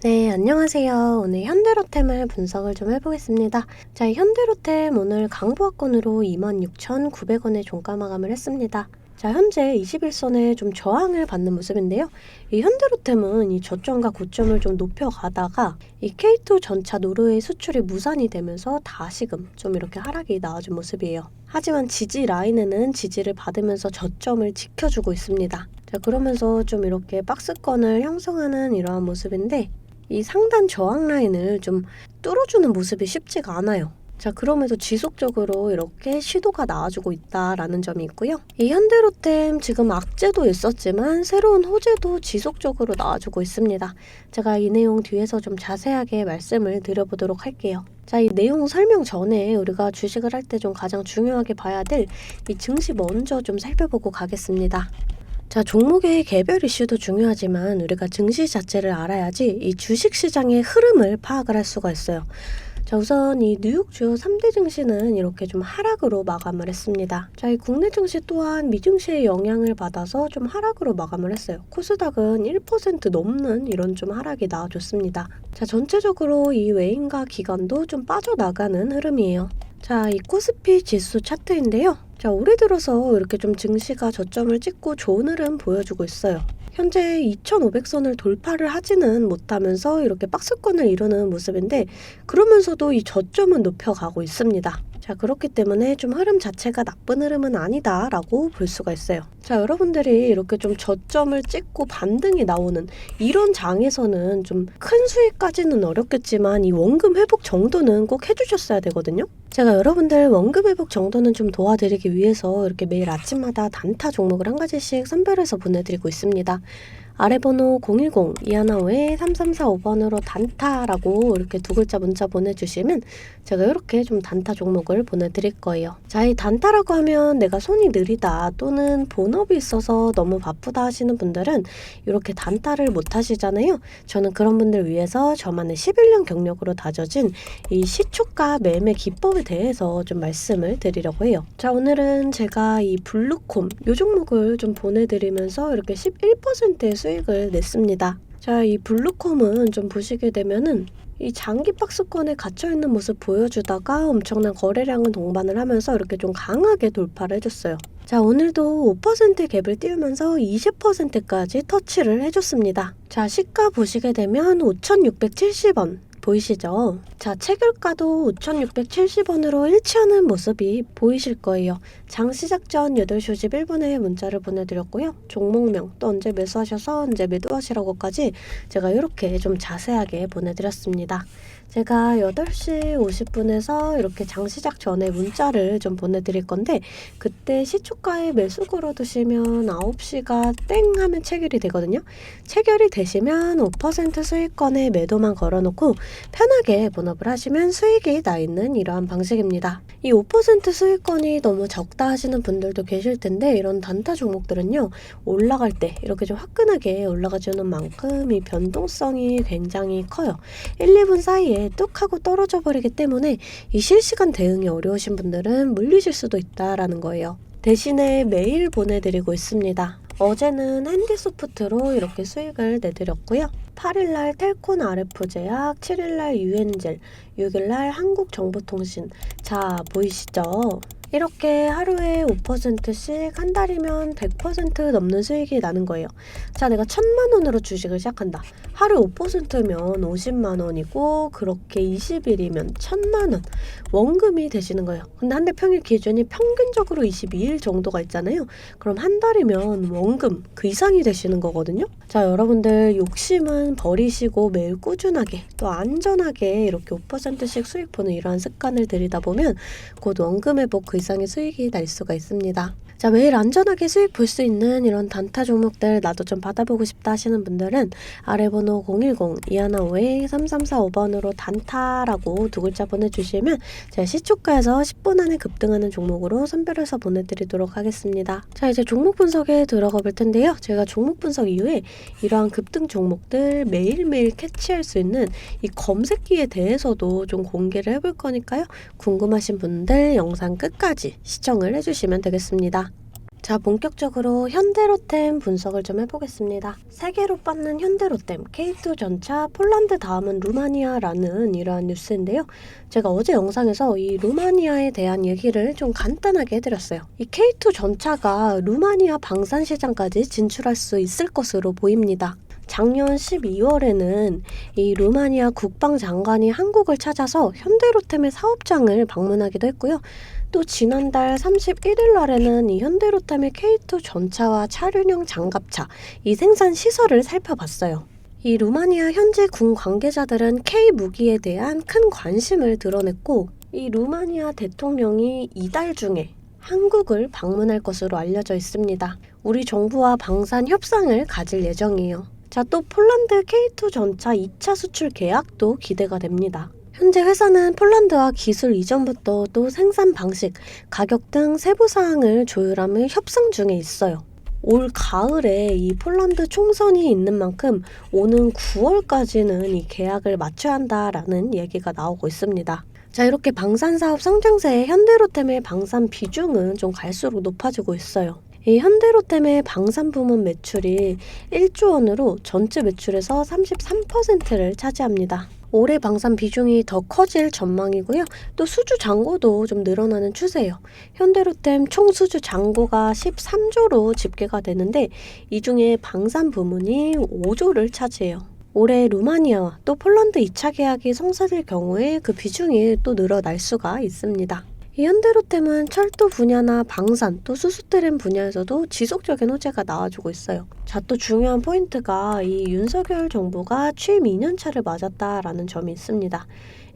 네, 안녕하세요. 오늘 현대로템을 분석을 좀 해보겠습니다. 자, 이 현대로템 오늘 강보합권으로 26,900원에 종가 마감을 했습니다. 자, 현재 21선에 좀 저항을 받는 모습인데요. 이 현대로템은 이 저점과 고점을 좀 높여가다가 이 K2 전차 노르웨이 수출이 무산이 되면서 다시금 좀 이렇게 하락이 나와준 모습이에요. 하지만 지지 라인에는 지지를 받으면서 저점을 지켜주고 있습니다. 자, 그러면서 좀 이렇게 박스권을 형성하는 이러한 모습인데 이 상단 저항 라인을 좀 뚫어주는 모습이 쉽지가 않아요. 자, 그럼에도 지속적으로 이렇게 시도가 나와주고 있다라는 점이 있고요. 이 현대로템 지금 악재도 있었지만 새로운 호재도 지속적으로 나와주고 있습니다. 제가 이 내용 뒤에서 좀 자세하게 말씀을 드려보도록 할게요. 자, 이 내용 설명 전에 우리가 주식을 할 때 좀 가장 중요하게 봐야 될 이 증시 먼저 좀 살펴보고 가겠습니다. 자, 종목의 개별 이슈도 중요하지만 우리가 증시 자체를 알아야지 이 주식 시장의 흐름을 파악을 할 수가 있어요. 자, 우선 이 뉴욕 주요 3대 증시는 이렇게 좀 하락으로 마감을 했습니다. 자, 이 국내 증시 또한 미증시의 영향을 받아서 좀 하락으로 마감을 했어요. 코스닥은 1% 넘는 이런 좀 하락이 나와줬습니다. 자, 전체적으로 이 외인과 기관도 좀 빠져나가는 흐름이에요. 자, 이 코스피 지수 차트인데요. 자, 올해 들어서 이렇게 좀 증시가 저점을 찍고 좋은 흐름 보여주고 있어요. 현재 2,500선을 돌파를 하지는 못하면서 이렇게 박스권을 이루는 모습인데 그러면서도 이 저점은 높여가고 있습니다. 자, 그렇기 때문에 좀 흐름 자체가 나쁜 흐름은 아니다라고 볼 수가 있어요. 자, 여러분들이 이렇게 좀 저점을 찍고 반등이 나오는 이런 장에서는 좀 큰 수익까지는 어렵겠지만 이 원금 회복 정도는 꼭 해주셨어야 되거든요. 제가 여러분들 원금 회복 정도는 좀 도와드리기 위해서 이렇게 매일 아침마다 단타 종목을 한 가지씩 선별해서 보내드리고 있습니다. 아래 번호 010-215-3345번으로 단타라고 이렇게 두 글자 문자 보내주시면 제가 이렇게 좀 단타 종목을 보내드릴 거예요. 자, 이 단타라고 하면 내가 손이 느리다 또는 본업이 있어서 너무 바쁘다 하시는 분들은 이렇게 단타를 못 하시잖아요. 저는 그런 분들 위해서 저만의 11년 경력으로 다져진 이 시초가 매매 기법에 대해서 좀 말씀을 드리려고 해요. 자, 오늘은 제가 이 블루콤 요 종목을 좀 보내드리면서 이렇게 11%의 수 익을 냈습니다. 자, 이 블루콤은 좀 보시게 되면은 이 장기 박스권에 갇혀 있는 모습 보여주다가 엄청난 거래량을 동반을 하면서 이렇게 좀 강하게 돌파를 해줬어요. 자, 오늘도 5%의 갭을 띄우면서 20%까지 터치를 해줬습니다. 자, 시가 보시게 되면 5,670원. 보이시죠? 자, 체결가도 5,670원으로 일치하는 모습이 보이실 거예요. 장 시작 전 8시 51분에 문자를 보내드렸고요. 종목명 또 언제 매수하셔서 언제 매도하시라고까지 제가 이렇게 좀 자세하게 보내드렸습니다. 제가 8시 50분에서 이렇게 장 시작 전에 문자를 좀 보내드릴 건데 그때 시초가에 매수 걸어두시면 9시가 땡 하면 체결이 되거든요. 체결이 되시면 5% 수익권에 매도만 걸어놓고 편하게 본업을 하시면 수익이 나 있는 이러한 방식입니다. 이 5% 수익권이 너무 적다 하시는 분들도 계실 텐데 이런 단타 종목들은요 올라갈 때 이렇게 좀 화끈하게 올라가주는 만큼 이 변동성이 굉장히 커요. 1, 2분 사이에 뚝 하고 떨어져 버리기 때문에 이 실시간 대응이 어려우신 분들은 물리실 수도 있다라는 거예요. 대신에 메일 보내드리고 있습니다. 어제는 핸디소프트로 이렇게 수익을 내드렸고요. 8일날 텔콘 RF 제약, 7일날 유엔젤, 6일날 한국정보통신. 자, 보이시죠? 이렇게 하루에 5%씩 한 달이면 100% 넘는 수익이 나는 거예요. 자, 내가 천만 원으로 주식을 시작한다. 하루 5%면 50만 원이고 그렇게 20일이면 천만 원 원금이 되시는 거예요. 근데 한 달 평일 기준이 평균적으로 22일 정도가 있잖아요. 그럼 한 달이면 원금 그 이상이 되시는 거거든요. 자, 여러분들 욕심은 버리시고 매일 꾸준하게 또 안전하게 이렇게 5%씩 수익 보는 이러한 습관을 들이다 보면 곧 원금 회복 그 이상의 수익이 날 수가 있습니다. 자, 매일 안전하게 수익 볼 수 있는 이런 단타 종목들 나도 좀 받아보고 싶다 하시는 분들은 아래 번호 010-215-3345번으로 단타라고 두 글자 보내주시면 제가 시초가에서 10분 안에 급등하는 종목으로 선별해서 보내드리도록 하겠습니다. 자, 이제 종목 분석에 들어가 볼 텐데요. 제가 종목 분석 이후에 이러한 급등 종목들 매일매일 캐치할 수 있는 이 검색기에 대해서도 좀 공개를 해볼 거니까요. 궁금하신 분들 영상 끝까지 시청을 해주시면 되겠습니다. 자, 본격적으로 현대로템 분석을 좀 해보겠습니다. 세계로 뻗는 현대로템, K2 전차, 폴란드 다음은 루마니아라는 이러한 뉴스인데요. 제가 어제 영상에서 이 루마니아에 대한 얘기를 좀 간단하게 해드렸어요. 이 K2 전차가 루마니아 방산 시장까지 진출할 수 있을 것으로 보입니다. 작년 12월에는 이 루마니아 국방장관이 한국을 찾아서 현대로템의 사업장을 방문하기도 했고요. 또 지난달 31일 날에는 이 현대로템의 K2 전차와 차륜형 장갑차 이 생산 시설을 살펴봤어요. 이 루마니아 현지 군 관계자들은 K 무기에 대한 큰 관심을 드러냈고 이 루마니아 대통령이 이달 중에 한국을 방문할 것으로 알려져 있습니다. 우리 정부와 방산 협상을 가질 예정이에요. 자, 또 폴란드 K2 전차 2차 수출 계약도 기대가 됩니다. 현재 회사는 폴란드와 기술 이전부터 또 생산 방식, 가격 등 세부 사항을 조율하며 협상 중에 있어요. 올 가을에 이 폴란드 총선이 있는 만큼 오는 9월까지는 이 계약을 맞춰야 한다라는 얘기가 나오고 있습니다. 자, 이렇게 방산 사업 성장세에 현대로템의 방산 비중은 좀 갈수록 높아지고 있어요. 이 현대로템의 방산 부문 매출이 1조 원으로 전체 매출에서 33%를 차지합니다. 올해 방산 비중이 더 커질 전망이고요. 또 수주 잔고도 좀 늘어나는 추세예요. 현대로템 총 수주 잔고가 13조로 집계가 되는데 이 중에 방산 부문이 5조를 차지해요. 올해 루마니아와 또 폴란드 2차 계약이 성사될 경우에 그 비중이 또 늘어날 수가 있습니다. 이 현대로템은 철도 분야나 방산 또 수소트램 분야에서도 지속적인 호재가 나와주고 있어요. 자, 또 중요한 포인트가 이 윤석열 정부가 취임 2년 차를 맞았다라는 점이 있습니다.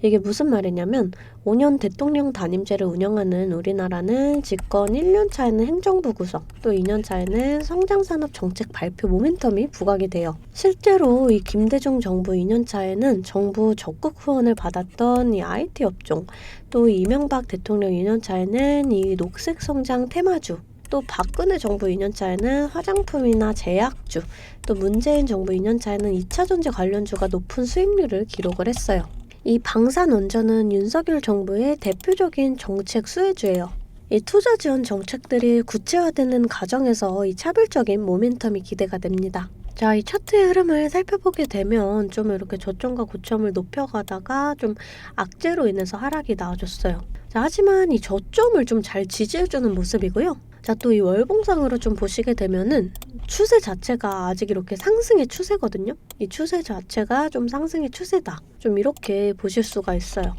이게 무슨 말이냐면 5년 대통령 단임제를 운영하는 우리나라는 집권 1년 차에는 행정부 구성, 또 2년 차에는 성장산업 정책 발표 모멘텀이 부각이 돼요. 실제로 이 김대중 정부 2년 차에는 정부 적극 후원을 받았던 이 IT 업종, 또 이명박 대통령 2년 차에는 이 녹색 성장 테마주, 또 박근혜 정부 2년 차에는 화장품이나 제약주, 또 문재인 정부 2년 차에는 2차 전지 관련주가 높은 수익률을 기록을 했어요. 이 방산원전은 윤석열 정부의 대표적인 정책 수혜주예요. 이 투자 지원 정책들이 구체화되는 과정에서 이 차별적인 모멘텀이 기대가 됩니다. 자, 이 차트의 흐름을 살펴보게 되면 좀 이렇게 저점과 고점을 높여가다가 좀 악재로 인해서 하락이 나와줬어요. 자, 하지만 이 저점을 좀 잘 지지해주는 모습이고요. 자, 또 이 월봉상으로 좀 보시게 되면은 추세 자체가 아직 이렇게 상승의 추세거든요. 이 추세 자체가 좀 상승의 추세다. 좀 이렇게 보실 수가 있어요.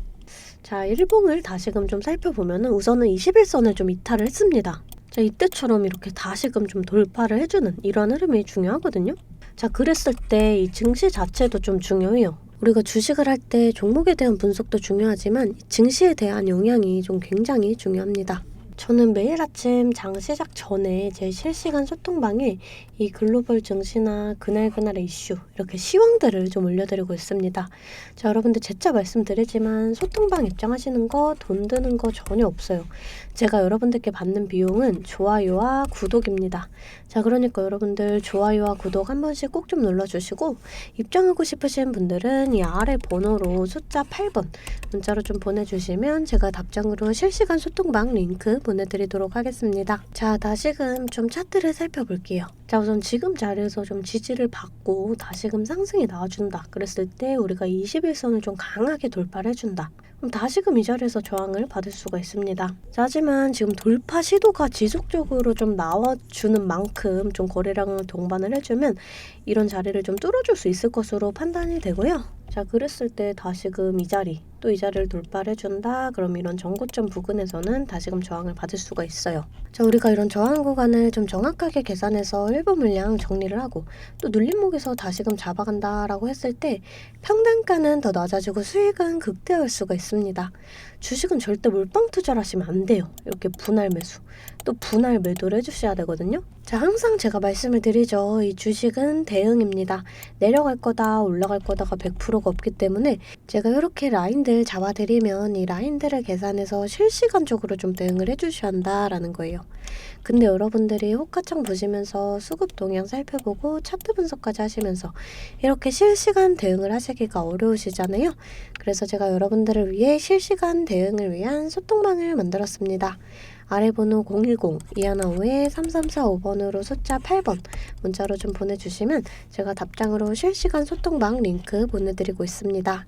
자, 일봉을 다시금 좀 살펴보면은 우선은 21선을 좀 이탈을 했습니다. 자, 이때처럼 이렇게 다시금 좀 돌파를 해주는 이런 흐름이 중요하거든요. 자, 그랬을 때 이 증시 자체도 좀 중요해요. 우리가 주식을 할 때 종목에 대한 분석도 중요하지만 증시에 대한 영향이 좀 굉장히 중요합니다. 저는 매일 아침 장 시작 전에 제 실시간 소통방에 이 글로벌 증시나 그날그날의 이슈 이렇게 시황들을 좀 올려드리고 있습니다. 자 여러분들 재차 말씀드리지만 소통방 입장하시는 거 돈 드는 거 전혀 없어요. 제가 여러분들께 받는 비용은 좋아요와 구독입니다. 자 그러니까 여러분들 좋아요와 구독 한 번씩 꼭 좀 눌러주시고 입장하고 싶으신 분들은 이 아래 번호로 숫자 8번 문자로 좀 보내주시면 제가 답장으로 실시간 소통방 링크 보내드리도록 하겠습니다. 자 다시금 좀 차트를 살펴볼게요. 자 우선 지금 자리에서 좀 지지를 받고 다시금 상승이 나와준다. 그랬을 때 우리가 21선을 좀 강하게 돌파를 해준다. 그럼 다시금 이 자리에서 저항을 받을 수가 있습니다. 자, 하지만 지금 돌파 시도가 지속적으로 좀 나와주는 만큼 좀 거래량을 동반을 해주면 이런 자리를 좀 뚫어줄 수 있을 것으로 판단이 되고요. 자, 그랬을 때 다시금 이 자리 또 이 자리를 돌파를 해준다. 그럼 이런 전고점 부근에서는 다시금 저항을 받을 수가 있어요. 자, 우리가 이런 저항 구간을 좀 정확하게 계산해서 일부 물량 정리를 하고 또 눌림목에서 다시금 잡아간다라고 했을 때 평단가는 더 낮아지고 수익은 극대화할 수가 있습니다. 주식은 절대 몰빵 투자를 하시면 안 돼요. 이렇게 분할 매수. 또 분할 매도를 해주셔야 되거든요. 자, 항상 제가 말씀을 드리죠. 이 주식은 대응입니다. 내려갈 거다, 올라갈 거다가 100%가 없기 때문에 제가 이렇게 라인들 잡아드리면 이 라인들을 계산해서 실시간적으로 좀 대응을 해주셔야 한다라는 거예요. 근데 여러분들이 호가창 보시면서 수급 동향 살펴보고 차트 분석까지 하시면서 이렇게 실시간 대응을 하시기가 어려우시잖아요. 그래서 제가 여러분들을 위해 실시간 대응을 위한 소통방을 만들었습니다. 아래 번호 010-215-3345번으로 숫자 8번 문자로 좀 보내주시면 제가 답장으로 실시간 소통방 링크 보내드리고 있습니다.